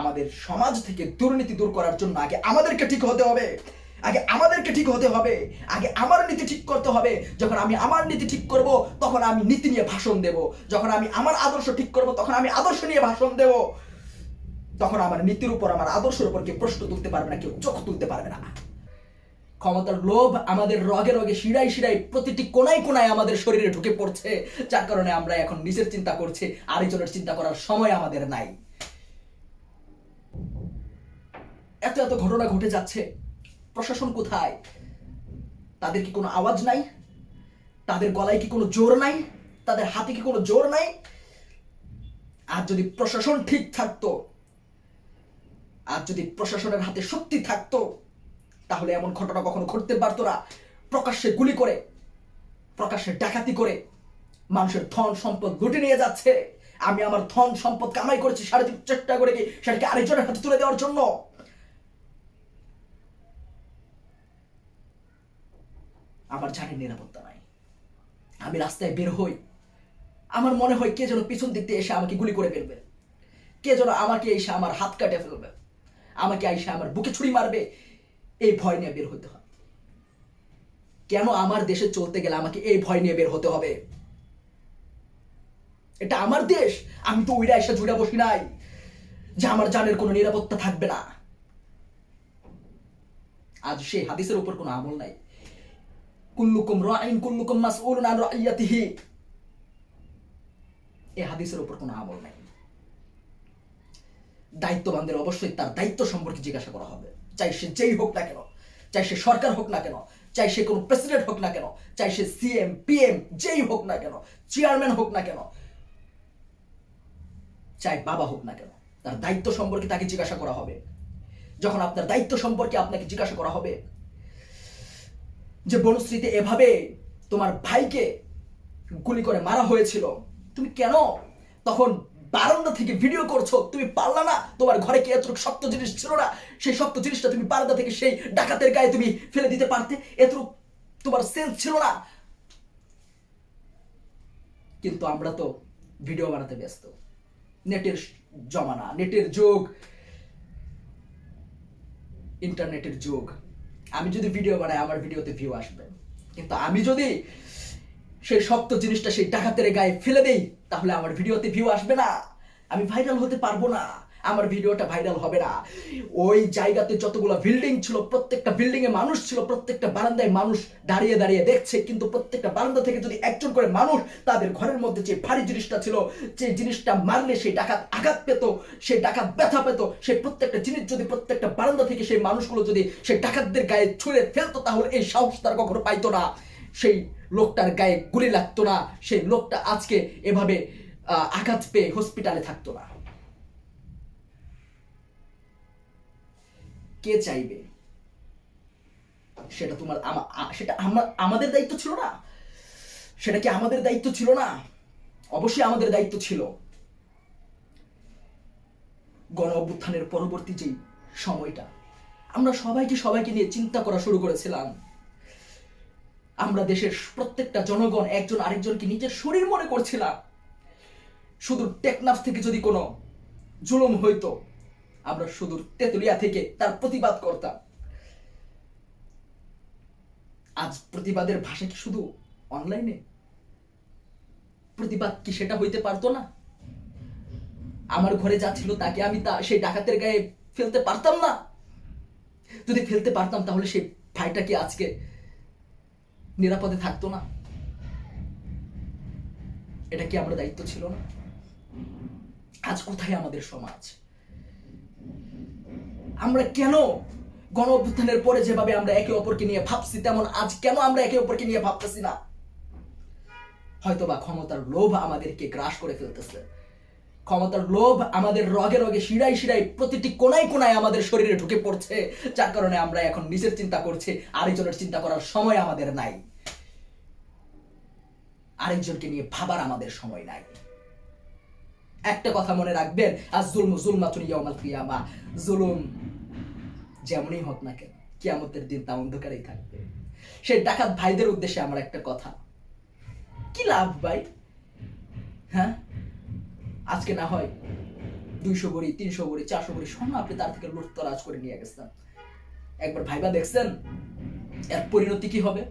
আমাদের সমাজ থেকে দুর্নীতি দূর করার জন্য আগে আমাদেরকে ঠিক হতে হবে। আগে আমাদেরকে ঠিক হতে হবে। আগে আমার নীতি ঠিক করতে হবে। যখন আমি আমার নীতি ঠিক করব, তখন আমি নীতি নিয়ে ভাষণ দেব। যখন আমি আমার আদর্শ ঠিক করব, তখন আমি আদর্শ নিয়ে ভাষণ দেব। তখন আমার নীতির উপর, আমার আদর্শের উপর কেউ প্রশ্ন তুলতে পারবে না, কেউ চোখ তুলতে পারবে না। ক্ষমতার লোভ আমাদের রগে রগে শিরায় শিরায় প্রতিটি কোনায় কোনায় আমাদের শরীরে ঢুকে পড়ছে। যার কারণে আমরা এখন নিজের চিন্তা করছি, আরেকজনের চিন্তা করার সময় আমাদের নাই। এত এত ঘটনা ঘটে যাচ্ছে। প্রশাসন কোথায়? তাদের কি কোনো আওয়াজ নাই? তাদের গলায় কি কোনো জোর নাই? তাদের হাতে কি কোনো জোর নাই? আর যদি প্রশাসন ঠিক থাকতো, আর যদি প্রশাসনের হাতে শক্তি থাকতো, তাহলে এমন ঘটনা কখনো ঘটতে পারতো না। প্রকাশ্যে গুলি করে, প্রকাশ্যে ডাকাতি করে মানুষের ধন সম্পদ লুটে নিয়ে যাচ্ছে। আমি আমার ধন সম্পদ কামাই করেছি সারাদিন চেষ্টা করে কি সেটাকে আরেকজনের হাতে তুলে দেওয়ার জন্য। আমার জানের নিরাপত্তা নাই। আমি রাস্তায় বের হই, আমার মনে হয় কে যেন পিছন দিক দিয়ে এসে আমাকে গুলি করে ফেলবে। কে যেন আমাকে এসে আমার হাত কাটে ফেলবে। আমাকে এসে আমার বুকে ছুরি মারবে। এই ভয় নিয়ে বের হতে হয়। কেন আমার দেশে চলতে গেলে আমাকে এই ভয় নিয়ে বের হতে হবে? এটা আমার দেশ, আমি তো উইরা এসে জুড়ে বসি নাই, যে আমার জানের কোনো নিরাপত্তা থাকবে না। আজ সেই হাদিসের উপর কোনো আমল নাই। কুল্লুকুম রাইন কুল্লুকুম মাসউলুন আন রাইয়াতিহি এই হাদিসের উপর কোনো আমল নাই। দায়িত্ববানদের অবশ্যই তার দায়িত্ব সম্পর্কে জিজ্ঞাসা করা হবে। চাই সে যেই হোক না কেন, চাই সে সরকার হোক না কেন, চাই সে কোনো প্রেসিডেন্ট হোক না কেন, চাই সে সিএম, পিএম যেই হোক না কেন, চেয়ারম্যান হোক না কেন, চাই বাবা হোক না কেন, তার দায়িত্ব সম্পর্কে তাকে জিজ্ঞাসা করা হবে। যখন আপনার দায়িত্ব সম্পর্কে আপনাকে জিজ্ঞাসা করা হবে যে বনশ্রীতে এভাবে তোমার ভাইকে গুলি করে মারা হয়েছিল। তুমি কেন তখন বারান্দা থেকে ভিডিও করছ? তুমি পারলা না? তোমার ঘরে কি এত শক্ত জিনিস ছিল না? সেই শক্ত জিনিসটা তুমি বারান্দা থেকে সেই ডাকাতের গায়ে তুমি ফেলে দিতে পারতে? এত তোমার সেন্স ছিল না? কিন্তু আমরা তো ভিডিও বানাতে ব্যস্ত। নেটের জমানা, নেটের যুগ ইন্টারনেটের যুগ। আমি যদি ভিডিও বানাই, আমার ভিডিওতে ভিউ আসবে। কিন্তু আমি যদি সেই শক্ত জিনিসটা সেই ডাকাতের গায়ে ফেলে দেই, তাহলে আমার ভিডিওতে ভিউ আসবে না। আমি ভাইরাল হতে পারব না। আমার ভিডিওটা ভাইরাল হবে না। ওই জায়গাতে যতগুলো বিল্ডিং ছিল, প্রত্যেকটা বিল্ডিং এ মানুষ ছিল, প্রত্যেকটা বারান্দায় মানুষ দাঁড়িয়ে দাঁড়িয়ে দেখছে। কিন্তু প্রত্যেকটা বারান্দা থেকে যদি একজন করে মানুষ তাদের ঘরের মধ্যে যে ভারী জিনিসটা ছিল, যে জিনিসটা মারলে সেই ডাকাত আঘাত পেত সেই ডাকাত ব্যথা পেত সেই প্রত্যেকটা জিনিস যদি প্রত্যেকটা বারান্দা থেকে সেই মানুষগুলো যদি সেই ডাকাতদের গায়ে ছুঁড়ে ফেলতো, তাহলে এই সাহস তার কখনো পাইতো না। সেই লোকটার গায়ে গুলি লাগতো না। সেই লোকটা আজকে এভাবে আঘাত পেয়ে হসপিটালে থাকতো না। কে চাইবে? সেটা তোমার সেটা আমা- আমাদের দায়িত্ব ছিল না। সেটা কি আমাদের দায়িত্ব ছিল না? অবশ্যই আমাদের দায়িত্ব ছিল। গণ অভ্যুত্থানের পরবর্তী যে সময়টা, আমরা সবাইকে সবাইকে নিয়ে চিন্তা করা শুরু করেছিলাম। আমরা দেশের প্রত্যেকটা জনগণ, একজন আরেকজনকে নিজের শরীর মনে করছিলাম। শুধু টেকনাফ থেকে যদি কোনো জুলুম হইতো আমরা সুদূর তেতুলিয়া থেকে তার প্রতিবাদ করতাম। আজ প্রতিবাদের ভাষা কি শুধু অনলাইনে প্রতিবাদ কি সেটা হইতে পারতো না? আমার ঘরে যা ছিল তাকে আমি তা সেই ডাকাতের গায়ে ফেলতে পারতাম না। যদি ফেলতে পারতাম তাহলে সেই ভাইটা কি আজকে নিরাপদে থাকতো না? এটা কি আমার দায়িত্ব ছিল না? আজ কোথায় আমাদের সমাজ? আমরা কেন গণ অভ্যুত্থানের পরে যেভাবে আমরা একে অপরকে নিয়ে ভাবছি, তেমন আজ কেন আমরা একে অপরকে নিয়ে ভাবতেছি না? হয়তোবা ক্ষমতার লোভ আমাদেরকে গ্রাস করে ফেলতেছে। ক্ষমতার লোভ আমাদের রগে রগে শিরায় শিরায় প্রতিটি কোনায় কোনায় আমাদের শরীরে ঢুকে পড়ছে, যার কারণে আমরা এখন নিজের চিন্তা করছি, আরেকজনের চিন্তা করার সময় আমাদের নাই। আরেকজনকে নিয়ে ভাবার আমাদের সময় নাই। একটা কথা মনে রাখবেন আর জুলম জুলমাতুন ইয়াউমাল কিয়ামা, জুলুম যেমনই হোক না কেন, কিয়ামতের দিন তা অন্ধকারেই থাকবে। সেই ডাকাত ভাইদের উদ্দেশ্যে আমার একটা কথা। কি লাভ ভাই? হ্যাঁ? আজকে না হয় দুইশো ভরি, তিনশো ভরি, চারশো ভরি স্বর্ণ আপনি তার থেকে লুটতরাজ করে নিয়ে গেছেন। একবার ভাইবা দেখছেন? এর পরিণতি কি হবে?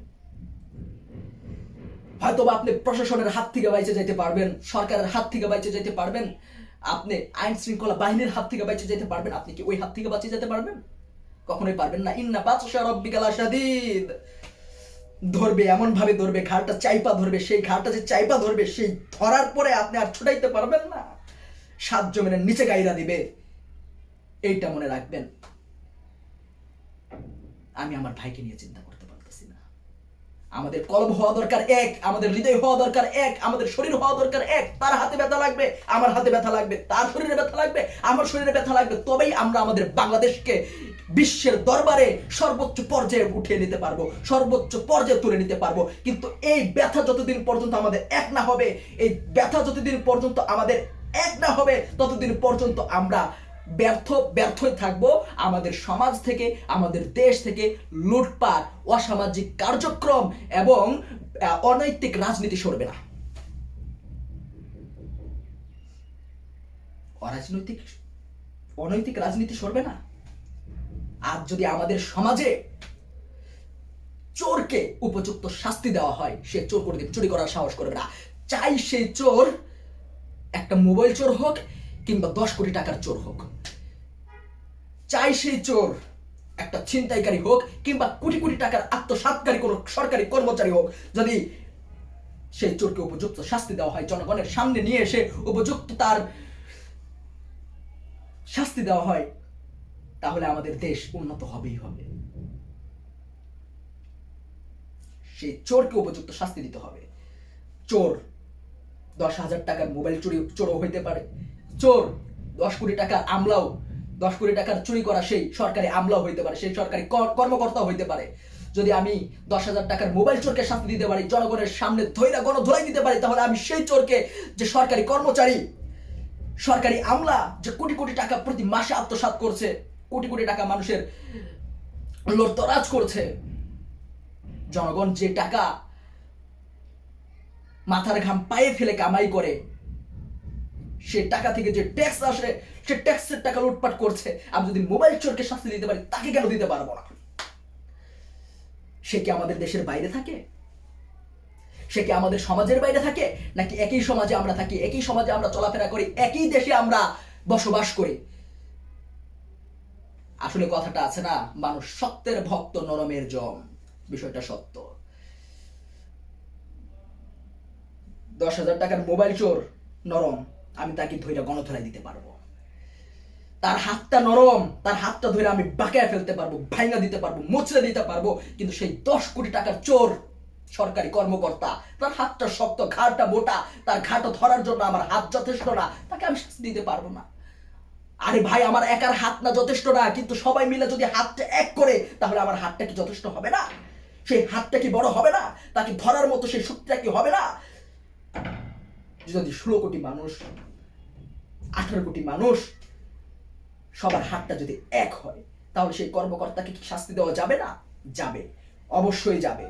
হয়তো বা আপনি প্রশাসনের হাত থেকে বাইচে যেতে পারবেন, সরকারের হাত থেকে বাইচে যেতে পারবেন, আপনি আইন শৃঙ্খলা বাহিনীর হাত থেকে বাইচে যেতে পারবেন, আপনি কি ওই হাত থেকে বাঁচিয়ে যেতে পারবেন? কখনোই পারবেন না। ইন্না বাতশা রব্বিকাল আশাদিদ। ধরবে এমন ভাবে ধরবে, ঘাড়টা চাইপা ধরবে, সেই ঘাড়টা যে চাইপা ধরবে, সেই ধরার পরে আপনি আর ছুটাইতে পারবেন না। সাত জমিনের নিচে গাইরা দিবে। এইটা মনে রাখবেন। আমি আমার ভাইকে নিয়ে চিন্তা না আমাদের কলব হওয়া দরকার এক, আমাদের হৃদয় হওয়া দরকার এক, আমাদের শরীর হওয়া দরকার এক। তার হাতে ব্যথা লাগবে, আমার হাতে ব্যথা লাগবে, তার শরীরে ব্যথা লাগবে, আমার শরীরে ব্যথা লাগবে। তবেই আমরা আমাদের বাংলাদেশকে বিশ্বের দরবারে সর্বোচ্চ পর্যায়ে উঠিয়ে নিতে পারব, সর্বোচ্চ পর্যায়ে তুলে নিতে পারব। কিন্তু এই ব্যথা যতদিন পর্যন্ত আমাদের এক না হবে, এই ব্যথা যতদিন পর্যন্ত আমাদের এক না হবে, ততদিন পর্যন্ত আমরা ব্যর্থ, ব্যর্থই থাকব আমাদের সমাজ থেকে, আমাদের দেশ থেকে লুটপাট, অসামাজিক কার্যক্রম এবং অনৈতিক রাজনীতি সরবে না। অরাজনৈতিক, অনৈতিক রাজনীতি সরবে না। আজ যদি আমাদের সমাজে চোরকে উপযুক্ত শাস্তি দেওয়া হয়, সে চোর করে চুরি করার সাহস করবে না। চাই সেই চোর একটা মোবাইল চোর হোক কিংবা দশ কোটি টাকার চোর হোক। চাই সেই চোর। একটা ছিনতাইকারী হোক কিংবা কোটি কোটি টাকার আত্মসাৎকারী কোনো সরকারি কর্মচারী হোক, যদি সেই চোরকে উপযুক্ত শাস্তি দেওয়া হয়, জনগণের সামনে নিয়ে এসে উপযুক্ত তার শাস্তি দেওয়া হয়, তাহলে আমাদের দেশ উন্নত হবেই হবে। সেই চোরকে উপযুক্ত শাস্তি দিতে হবে। চোর দশ হাজার টাকার মোবাইল চুরি চোরও হইতে পারে। চোর দশ কোটি টাকা আমলাও দশ কোটি টাকার চুরি করা সেই সরকারি আমলাও হইতে পারে, সেই সরকারি কর- কর্মকর্তাও হইতে পারে। যদি আমি দশ হাজার টাকার মোবাইল চোরকে শাস্তি দিতে পারি, জনগণের সামনে ধৈরা গণ ধোলাই দিতে পারি, তাহলে আমি সেই চোরকে যে সরকারি কর্মচারী, সরকারি আমলা যে কোটি কোটি টাকা প্রতি মাসে আত্মসাৎ করছে, কোটি কোটি টাকা মানুষের লোরতরাজ করছে, জনগণ যে টাকা মাথার ঘাম পায়ে ফেলে কামাই করে সে টাকা থেকে যে ট্যাক্স আসে, সে ট্যাক্সের টাকা লুটপাট করছে। আমি যদি মোবাইল চোরকে শাস্তি দিতে পারি, তাকে কেন দিতে পারব না? সে কি আমাদের দেশের বাইরে থাকে? সে কি আমাদের সমাজের বাইরে থাকে? নাকি একই সমাজে আমরা থাকি, একই সমাজে আমরা চলাফেরা করি, একই দেশে আমরা বসবাস করি? আসলে কথাটা আছে না, মানুষ সত্যের ভক্ত নরমের জম। বিষয়টা সত্য। দশ হাজার টাকার মোবাইল চোর নরম। আমি তাকে ধৈর্য গণধরাই দিতে পারব। তার হাতটা নরম, তার হাতটা ধরে আমি বাঁকায় ফেলতে পারব, ভাইঙ্গা দিতে পারব, মুচড়ে দিতে পারব, কিন্তু সেই দশ কোটি টাকার চোর সরকারি কর্মকর্তা, তার হাতটা শক্ত, ঘাড়টা মোটা, তার ঘাটটা ধরার জন্য আমার হাত যথেষ্ট না, তাকে আমি শাস্তি দিতে পারব না। আরে ভাই, আমার একার হাত না যথেষ্ট না, কিন্তু সবাই মিলে যদি হাতটা এক করে, তাহলে আমার হাতটা কি যথেষ্ট হবে না? সেই হাতটা কি বড় হবে না? তাকে ধরার মতো সেই শক্তিটা কি হবে না? যদি ষোলো কোটি মানুষ আঠারো কোটি মানুষ, সবার হাতটা যদি এক হয়, তাহলে সেই কর্মকর্তাকে কি শাস্তি দেওয়া যাবে না? যাবে। অবশ্যই যাবে।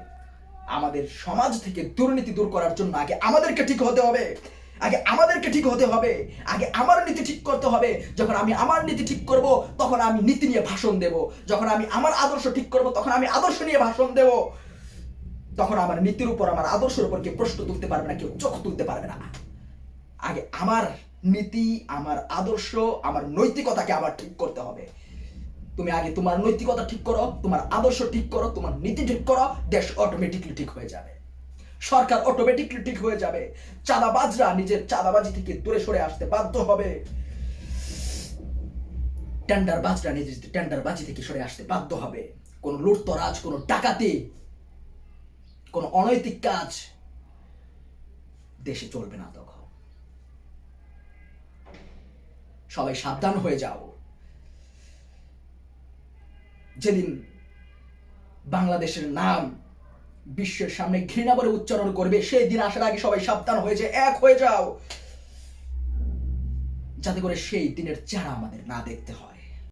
আমাদের সমাজ থেকে দুর্নীতি দূর করার জন্য আগে আমাদেরকে ঠিক হতে হবে। আগে আমাদেরকে ঠিক হতে হবে। আগে আমার নীতি ঠিক করতে হবে। যখন আমি আমার নীতি ঠিক করব, তখন আমি নীতি নিয়ে ভাষণ দেব। যখন আমি আমার আদর্শ ঠিক করব, তখন আমি আদর্শ নিয়ে ভাষণ দেব। তখন আমার নীতির উপর, আমার আদর্শের উপর কেউ প্রশ্ন তুলতে পারবে না, কেউ চোখ তুলতে পারবে না। আগে আমার নীতি, আমার আদর্শ, আমার নৈতিকতাকে আবার ঠিক করতে হবে। তুমি আগে তোমার নৈতিকতা ঠিক করো, তোমার আদর্শ ঠিক করো, তোমার নীতি ঠিক করো, দেশ অটোমেটিকলি ঠিক হয়ে যাবে। সরকার অটোমেটিকলি ঠিক হয়ে যাবে। চাঁদাবাজরা নিজের চাঁদাবাজি থেকে দূরে সরে আসতে বাধ্য হবে। টেন্ডার বাজরা নিজের টেন্ডার বাজি থেকে সরে আসতে বাধ্য হবে। কোন লুটতরাজ, কোন ডাকাতি, কোন অনৈতিক কাজ দেশে চলবে না তখন। সবাই সাবধান হয়ে যাও। যেদিন বাংলাদেশের নাম বিশ্বের সামনে ঘৃণা বলে উচ্চারণ করবে, সেই দিন আসার আগে সবাই সাবধান হয়ে যায় এক হয়ে যাও। যাতে করে সেই দিনের চেহারা আমাদের না দেখতে হয়।